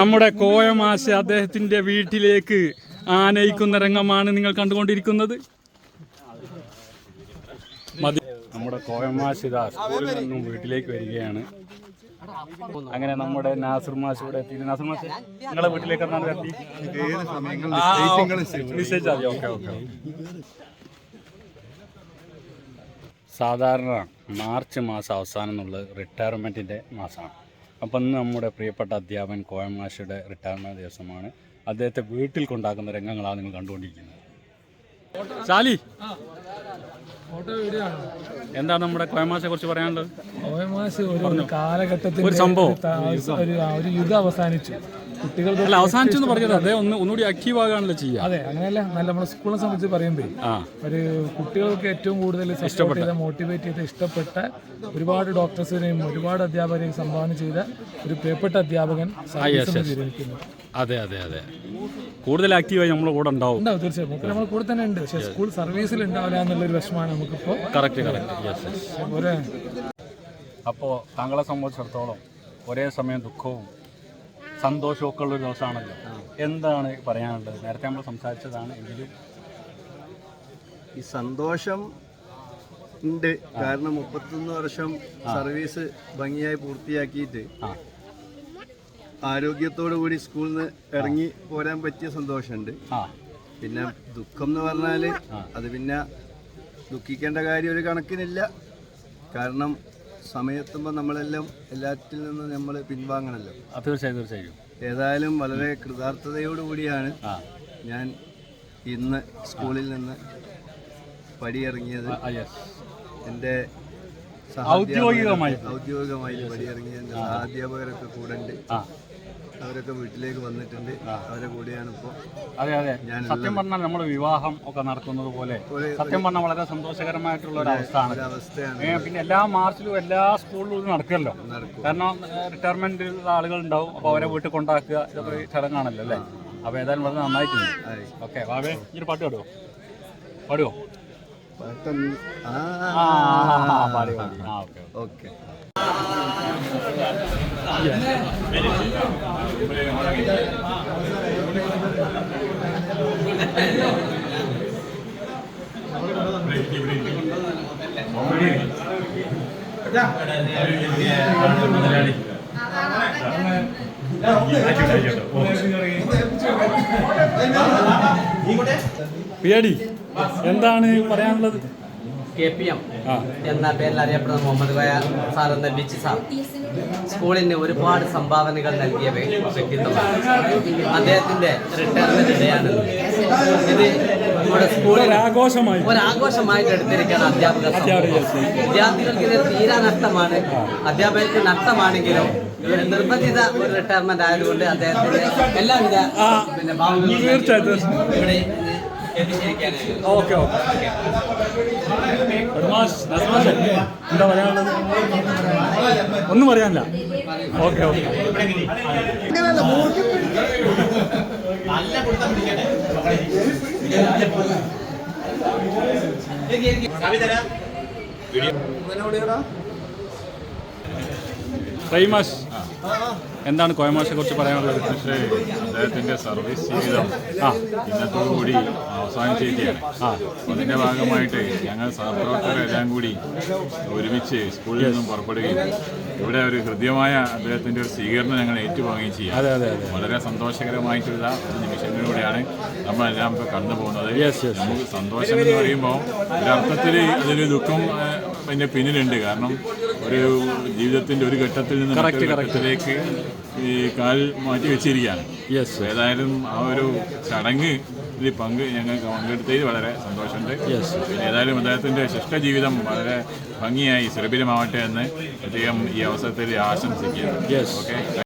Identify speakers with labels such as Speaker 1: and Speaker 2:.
Speaker 1: നമ്മുടെ കോയമാശ അദ്ദേഹത്തിന്റെ വീട്ടിലേക്ക് ആനയിക്കുന്ന രംഗമാണ് നിങ്ങൾ കണ്ടുകൊണ്ടിരിക്കുന്നത്. നമ്മുടെ കോയമാശ ഇതാ സ്കൂളിൽ നിന്നും വീട്ടിലേക്ക് വരികയാണ്. അങ്ങനെ നമ്മുടെ നാസർ മാഷ് ഇവിടെ എത്തി നാസർ മാഷ് നിങ്ങളെ വീട്ടിലേക്ക് എന്നാണ് മതി. ഓക്കെ ഓക്കെ സാധാരണ മാർച്ച് മാസം അവസാനം എന്നുള്ളത് റിട്ടയർമെന്റിന്റെ മാസമാണ്. അപ്പം ഇന്ന് നമ്മുടെ പ്രിയപ്പെട്ട അധ്യാപകൻ കോയമാശയുടെ റിട്ടയർമെന്റ് ദിവസമാണ്. അദ്ദേഹത്തെ വീട്ടിൽ കൊണ്ടാക്കുന്ന രംഗങ്ങളാണ് നിങ്ങൾ കണ്ടുകൊണ്ടിരിക്കുന്നത്.
Speaker 2: ആണ്
Speaker 1: എന്താണ് നമ്മുടെ കോയമാശയെ കുറിച്ച് പറയാനുള്ളത്?
Speaker 2: കോയമാശ ഒരു കാലഘട്ടത്തിൽ
Speaker 1: ഒരു സംഭവം.
Speaker 2: ഒരു യുഗം അവസാനിച്ചു. കുട്ടികൾക്ക്
Speaker 1: അല്ല അവസാനിച്ചു എന്ന് പറഞ്ഞത് അദ്ദേഹം ഒന്ന് ഒന്നുകൂടി ആക്റ്റീവ് ആകാണല്ലോ ചെയ്യുക
Speaker 2: അതെ അങ്ങനെയല്ല നല്ല നമ്മുടെ സ്കൂളിനെ സംബന്ധിച്ച് പറയുമ്പോൾ ഒരു കുട്ടികൾക്ക് ഏറ്റവും കൂടുതൽ ഇഷ്ടപ്പെട്ട. ചെയ്ത മോട്ടിവേറ്റ് ചെയ്ത് ഇഷ്ടപ്പെട്ട ഒരുപാട് ഡോക്ടേഴ്സിനെയും ഒരുപാട് അധ്യാപകരെയും സംഭാവന ചെയ്ത ഒരു പ്രിയപ്പെട്ട അധ്യാപകൻ
Speaker 1: അതെ അതെ അതെ. കൂടുതൽ ആക്റ്റീവായി നമ്മുടെ കൂടെ ഉണ്ടാവും.
Speaker 2: ഉണ്ടാവും തീർച്ചയായും. നമ്മുടെ കൂടെ തന്നെ ഉണ്ട്. പക്ഷേ സ്കൂൾ സർവീസിൽ ഉണ്ടാവില്ല എന്നുള്ളൊരു വിഷമമാണ് നമുക്കിപ്പോൾ
Speaker 1: കറക്റ്റ് കറക്റ്റ് അപ്പോൾ താങ്കളെ സംബന്ധിച്ചിടത്തോളം ഒരേ സമയം ദുഃഖവും സന്തോഷവും ഉള്ളൊരു ദിവസമാണല്ലോ. എന്താണ് പറയാനുള്ളത്? നേരത്തെ നമ്മൾ സംസാരിച്ചതാണ് എങ്കിലും.
Speaker 3: ഈ സന്തോഷം ഉണ്ട്. കാരണം മുപ്പത്തൊന്ന് വർഷം സർവീസ് ഭംഗിയായി പൂർത്തിയാക്കിയിട്ട് ആരോഗ്യത്തോടു കൂടി സ്കൂളിൽ നിന്ന് ഇറങ്ങി പോരാൻ പറ്റിയ സന്തോഷമുണ്ട്. പിന്നെ ദുഃഖം എന്ന് പറഞ്ഞാൽ അത് പിന്നെ ദുഃഖിക്കേണ്ട കാര്യം ഒരു കണക്കിനില്ല. കാരണം സമയത്തുമ്പോൾ നമ്മളെല്ലാം എല്ലാറ്റിൽ നിന്ന് നമ്മൾ
Speaker 1: പിൻവാങ്ങണല്ലോ. തീർച്ചയായും തീർച്ചയായും.
Speaker 3: ഏതായാലും വളരെ കൃതാർത്ഥതയോടുകൂടിയാണ് ഞാൻ ഇന്ന് സ്കൂളിൽ നിന്ന് പടിയിറങ്ങിയത്. എന്റെ
Speaker 1: ഔദ്യോഗികമായി.
Speaker 3: ഔദ്യോഗികമായി പടിയിറങ്ങിയ എന്റെ സഹാധ്യാപകരൊക്കെ കൂടെ ഉണ്ട് അവരൊക്കെ വീട്ടിലേക്ക് വന്നിട്ടുണ്ട്. അവരെ കൂടെയാണ് ഇപ്പോ
Speaker 1: അതെ അതെ. സത്യം പറഞ്ഞാൽ നമ്മൾ വിവാഹം ഒക്കെ നടത്തുന്നത് പോലെ സത്യം പറഞ്ഞാൽ വളരെ സന്തോഷകരമായിട്ടുള്ള ഒരു അവസ്ഥയാണ്. പിന്നെ എല്ലാ മാർച്ചിലും എല്ലാ സ്കൂളിലും ഇത് നടക്കുമല്ലോ. കാരണം റിട്ടയർമെന്റ് ആളുകൾ ഉണ്ടാവും. അപ്പോൾ അവരെ വീട്ടിൽ കൊണ്ടാക്കുക ഇതൊക്കെ ചടങ്ങാണല്ലോ അല്ലേ? അപ്പോൾ ഏതായാലും വളരെ നന്നായിട്ടുണ്ട്. ഓക്കെ ബാബേ ഈ പാട്ട് പാടുവോ? പാടുവോ?
Speaker 3: പെട്ടെന്ന് ആ.
Speaker 1: ആ പാടി പാടി. ആ ഓക്കെ.
Speaker 3: ഓക്കെ.
Speaker 1: പിയാടി എന്താണ് പറയാനുള്ളത്?
Speaker 4: K P M. എന്ന പേരിൽ അറിയപ്പെടുന്ന മുഹമ്മദ് കോയ സാർ എന്ന ബിച്ച് സാർ. സ്കൂളിന് ഒരുപാട് സംഭാവനകൾ നൽകിയ വ്യക്തിത്വമാണ്. അദ്ദേഹത്തിന്റെ റിട്ടയർമെന്റ് ഡേയാണ് ഇത് നമ്മുടെ സ്കൂളിൽ
Speaker 1: ആഘോഷമായി
Speaker 4: ഒരാഘോഷമായിട്ട് എടുത്തിരിക്കുകയാണ് അധ്യാപക. വിദ്യാർത്ഥികൾക്ക് ഇത് തീരാ നഷ്ടമാണ്. അധ്യാപകർക്ക് നഷ്ടമാണെങ്കിലും നിർബന്ധിത ഒരു റിട്ടയർമെന്റ് ആയതുകൊണ്ട് അദ്ദേഹത്തിന്റെ എല്ലാവിധ പിന്നെ ഇവിടെ
Speaker 1: ഓക്കെ ഓക്കെ. എന്താ പറയാനുള്ളത്? ഒന്നും പറയാനില്ല. Okay okay. റൈമാസ് എന്താണ് കോയമാഷെ കുറിച്ച് പറയാനുള്ളത്?
Speaker 5: പക്ഷേ അദ്ദേഹത്തിന്റെ സർവീസ് ജീവിതം
Speaker 1: ആ.
Speaker 5: ഇന്നത്തോടുകൂടി അവസാനിച്ചിരിക്കുകയാണ്
Speaker 1: ആ.
Speaker 5: അതിന്റെ ഭാഗമായിട്ട് ഞങ്ങൾ സഹപ്രവർത്തകരെല്ലാം കൂടി ഒരുമിച്ച് സ്കൂളിൽ നിന്നും പുറപ്പെടുകയും ഇവിടെ ഒരു ഹൃദ്യമായ അദ്ദേഹത്തിന്റെ ഒരു സ്വീകരണം ഞങ്ങൾ ഏറ്റുവാങ്ങുകയും ചെയ്യാം.
Speaker 1: അതെ അതെ
Speaker 5: വളരെ സന്തോഷകരമായിട്ടുള്ള ഒരു നിമിഷങ്ങളിലൂടെയാണ് നമ്മളെല്ലാം ഇപ്പോൾ കടന്നു പോകുന്നത്. നമുക്ക് സന്തോഷം എന്ന് പറയുമ്പോൾ ഒരർത്ഥത്തിൽ അതിൽ ദുഃഖം അതിന്റെ അതിന്റെ പിന്നിലുണ്ട്. കാരണം ഒരു ജീവിതത്തിന്റെ ഒരു ഘട്ടത്തിൽ നിന്ന് മറ്റൊരു ഘട്ടത്തിലേക്ക് ഈ കാൽ മാറ്റി വെച്ചിരിക്കുകയാണ്.
Speaker 1: യെസ്
Speaker 5: ഏതായാലും ആ ഒരു ചടങ്ങ് ഇതിൽ പങ്ക് ഞങ്ങൾക്ക് പങ്കെടുത്തതിൽ വളരെ സന്തോഷമുണ്ട്.
Speaker 1: യെസ്
Speaker 5: പിന്നെ ഏതായാലും അദ്ദേഹത്തിന്റെ ശിഷ്ടജീവിതം വളരെ ഭംഗിയായി സുരഭിതമാവട്ടെ എന്ന് അദ്ദേഹം ഈ അവസരത്തിൽ ആശംസിക്കുന്നു.
Speaker 1: Yes
Speaker 5: okay